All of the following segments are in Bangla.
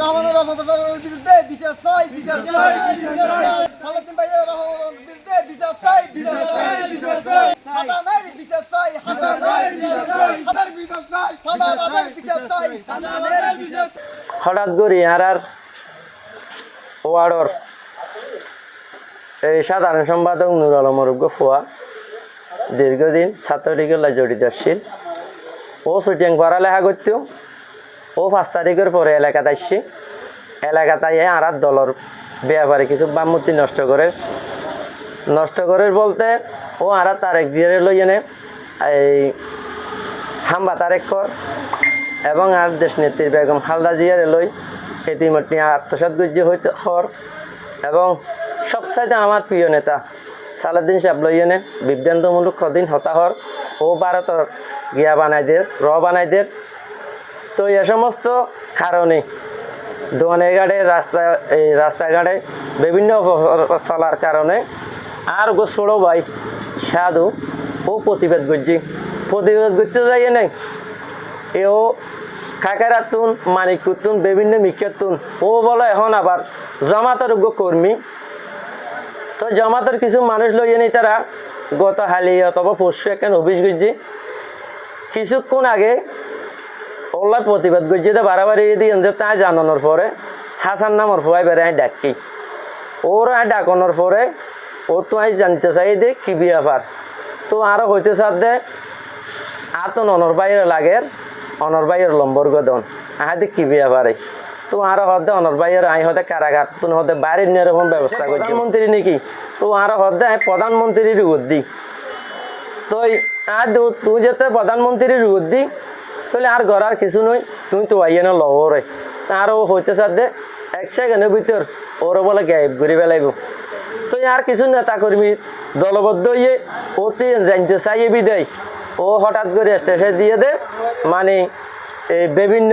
রহমানের রহমানের বিরুদ্ধে বিচার চাই বিচার চাই। সালাউদ্দিন ভাইয়ের রহমানের বিরুদ্ধে বিচার চাই বিচার চাই। হাসা নাই বিচার চাই হাসা নাই। বিচার চাই সাদা বাজার বিচার চাই। হঠাৎ করে ইহারার ওয়ার্ডর এই সাধারণ সম্পাদক নুর আলম অরুগ্য ফোয়া দীর্ঘদিন ছাত্রলীগের জড়িত ছিল। ও শুটিং পড়ালেখা করতো ও পাঁচ তারিখের পরে এলাকাতে আসছি। এলাকাতে আর দলের ব্যাপারে কিছু বামমূর্তি নষ্ট করে। নষ্ট করে বলতে ও আর তারেক দিয়ে লই এনে এই হাম্বা তারেক কর এবং আর দেশ নেত্রী বেগম খালদা জিয়ার লই ইতিমধ্যে আত্মসাত গুজ্জি হইতে হর এবং সবচাইতে আমার প্রিয় নেতা সালাদ্দিন সাহেব লইয়েনে বিভ্রান্তমূলক কদিন হতাহর ও ভারতর গিয়া বানাইদের, র বানাইদের তো এ সমস্ত কারণে দোকানে ঘাটে, রাস্তা এই রাস্তাঘাটে বিভিন্ন চলার কারণে আর গো ভাই সাধু ও প্রতিবাদ করছি প্রতিবাদ করতে যাইয়ে নেই। এও কাকারাতুন মানিকুতুন, বিভিন্ন মিক্ষাতুন ও বলো এখন আবার জমাতের কর্মী। তো জমাতের কিছু মানুষ লইয়ে নেই তারা, গত হালি অথবা পরশু একখান অফিস করছি কিছুক্ষণ আগে ওলা প্রতিবাদ করছি তো বাড়াবাড়ি দিয়ে যে তা জানানোর পরে হাসান নামর ফুয়াই বেড়াই ডাকি। ওর ডাকানোর পরে ও তো আই জানতে চাই যে কি ব্যাপার। তো আরও হইতে সাথে আতন অনর বাইরে লাগের অনর বাইরের লম্বর গদন। আহাতে কি ব্যাপারে। তো আরও হদে অনর বাইরের আই হতে কারাগার তুন হতে বাইরে নিয়ে এরকম ব্যবস্থা করছে। প্রধানমন্ত্রী নাকি? তো আরও হদে আই প্রধানমন্ত্রীর উদ্দি। তো আর দু- তুই যেতে প্রধানমন্ত্রীর উদ্দি তাহলে আর আর কিছু নই তুই তো আইয়ে না লহরে আর ও হইতে সাথে এক সেকেন্ডের ভিতর ওর বলে গায়েব ঘুরি বেলাইব তো আর কিছু নেতা কর্মী দলবদ্ধ হইয়ে ও তুই জানতে চাইয়ে বিদায়। ও হঠাৎ করে স্টেশন দিয়ে দে মানে এই বিভিন্ন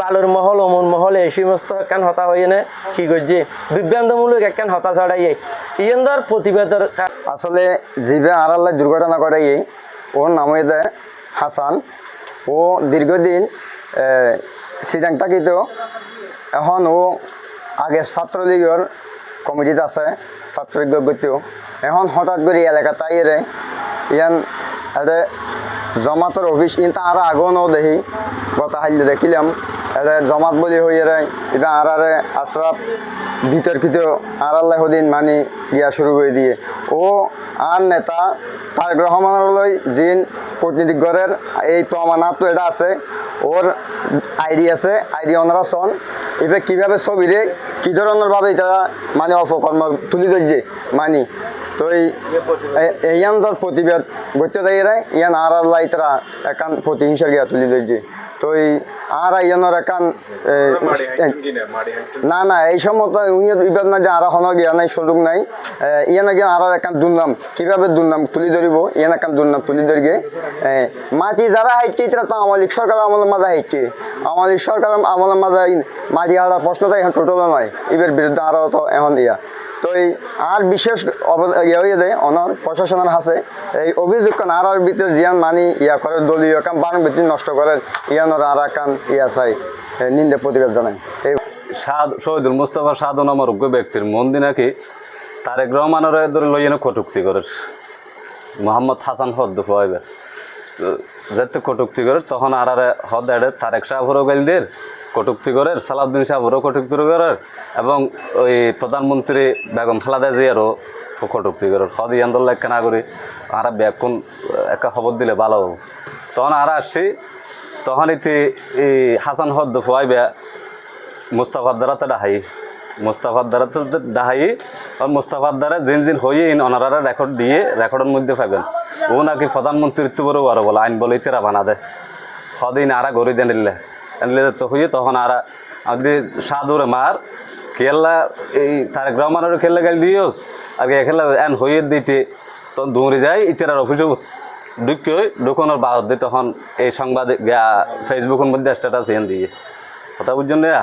বালুর মহল অমন মহল, এই সমস্ত একখান হতা হয়ে নে। কি করছে? বিভ্রান্তমূলক একখান হতা ছড়াইয়ে ইয়েন্দর প্রতিবাদের আসলে জিবে আড়াল্লায় দুর্ঘটনা করে ওর নাম হইতে হাসান। ও দীর্ঘদিন সিটাং থাকিত এখন ও আগে ছাত্রলীগের কমিটিত আছে, ছাত্রলীগ গতিও এখন হঠাৎ করে এলাকা তাইরে ইয়ান এতে জমাতর অফিস কিন্তু আর আগেও ন দেখি, গত হাইলে দেখিলাম। এতে জমাত বলি হয়ে রে এটা আরে আশরাফ বিতর্কিত আর আল্লাহ দিন মানি গিয়া শুরু করে দিয়ে। ও আর নেতা তার রহমানলৈ জিন কূটনীতিক গড়ের এই প্রমাণাত্ম এটা আছে, ওর আইডি আছে, আইডি ওনারা সন। এবার কীভাবে ছবিরে কী ধরনের ভাবে এটা মানে অপকর্ম তুলি ধরছে মানি? তো এই ইয়ান ধর প্রতিবাদ দাঁড়িয়ে ইয়ান আর লাই তারা একান প্রতিহিংসার গিয়া তুলি ধরছে। তো এই আর ইয়ানোর একান না না এই সময় ইবাদ না যে আর হন গিয়া নাই সুযোগ নাই। ইয়ান গিয়া আর একান দুর্নাম কীভাবে দুর্নাম তুলি ধরিব? ইয়ান একান দুর্নাম তুলি ধরিগে। মাটি যারা হাইটে তারা তো আওয়ামী লীগ সরকার আমলের মাঝে হাইটে আওয়ামী সরকার আমলের মাঝে মাটি হারা প্রশ্নটা এখন টোটাল নয়। এবার বিরুদ্ধে আরও তো এখন ইয়া। তো এই আর বিশেষ ইয়ে দেয় অনর প্রশাসনের হাতে। এই অভিযোগ আর আর ভিতরে জিয়ান মানি ইয়া করে, দলীয় কাম বান ভিত্তি নষ্ট করে, ইয়ানোর আর কান ইয়া চাই। নিন্দে প্রতিবাদ জানাই এই শহীদুল মুস্তফা সাধু নামর ব্যক্তির মন্দি নাকি তারেক রহমানের ধরে এনে কটুক্তি করে। মোহাম্মদ হাসান হদ্দ হইবে যেতে কটুক্তি করে, তখন আর আরে হদ এড়ে তারেক সাহাবরও গাইলদের কটুক্তি করে সালাউদ্দিন সাহাবরও কটুক্তি করে এবং ওই প্রধানমন্ত্রী বেগম খালাদা জিয়ারও কটুক্তি করে হদ আন্দোলন একটা না করি? আর ব্যাকুন একটা খবর দিলে ভালো হব। তখন আর আসছি, তখন ইতি এই হাসান হদ্দ ফুয়াইবে মুস্তাফার দ্বারা তো ডাহাই। মুস্তাফার দ্বারা তো ডাহাই, আর মুস্তাফার দ্বারা জিন জিন হয়ে ইন অনারা রেকর্ড দিয়ে রেকর্ডের মধ্যে পাবেন ও নাকি প্রধানমন্ত্রীত্ব বড় আরও বলে, আইন বলে তেরা বানা দেয় সদিন আরা গড়ি দেন তো হয়ে তখন আর আপনি সাধুরে মার খেলা এই তার গ্রাম মানুষ খেলা গেল দিয়েস আর খেলা এন হইয়ে দিতে, তখন দৌড়ে যায়, ইতার অফিসে ঢুকে ঢুকানোর বাদ দিয়ে তখন এই সংবাদ ফেসবুকের মধ্যে স্ট্যাটাস এন দিয়ে। কথা বুঝছেন না